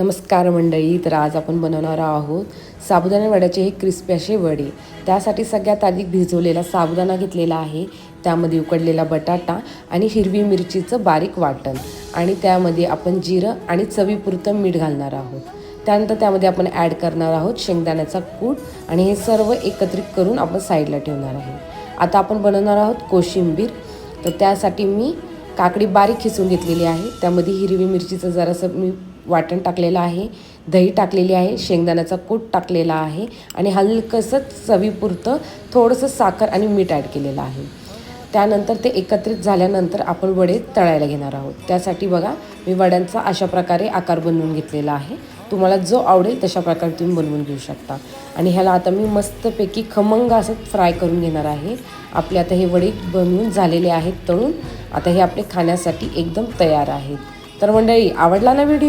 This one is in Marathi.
नमस्कार मंडळी तर आज आपण बनवणार आहोत साबुदाणा वड्याचे हे क्रिस्पी असे वडे. त्यासाठी सगळ्यात आधी भिजवलेला साबुदाणा घेतलेला आहे. त्यामध्ये उकडलेला बटाटा आणि हिरवी मिरचीचं बारीक वाटण. आणि त्यामध्ये आपण जिरं आणि चवीपुरतं मीठ घालणार आहोत. त्यानंतर त्यामध्ये आपण ॲड करणार आहोत शेंगदाण्याचा कूट आणि हे सर्व एकत्रित करून आपण साईडला ठेवणार आहे आता आपण बनवणार आहोत कोशिंबीर. तर त्यासाठी मी काकडी बारीक खिसून घेतलेली आहे. त्यामध्ये हिरवी मिरचीचं जरासं मी वाटण टाकलेलं आहे दही टाकलेली आहे शेंगदाण्याचा कूट टाकलेला आहे आणि हलकंसं चवीपुरतं थोडंसं साखर आणि मीठ ॲड केलेलं आहे. त्यानंतर ते एकत्रित झाल्यानंतर आपण वडे तळायला घेणार आहोत. त्यासाठी बघा मी वड्यांचा अशा प्रकारे आकार बनवून घेतलेला आहे. तुम्हाला जो आवडेल तशा प्रकारे तुम्ही बनवून घेऊ शकता. आणि ह्याला आता मी मस्तपैकी खमंग असं फ्राय करून घेणार आहे. आपले आता हे वडे बनवून झालेले आहेत तळून. आता हे आपले खाण्यासाठी एकदम तयार आहेत. तर मंडळी आवडला ना व्हिडिओ?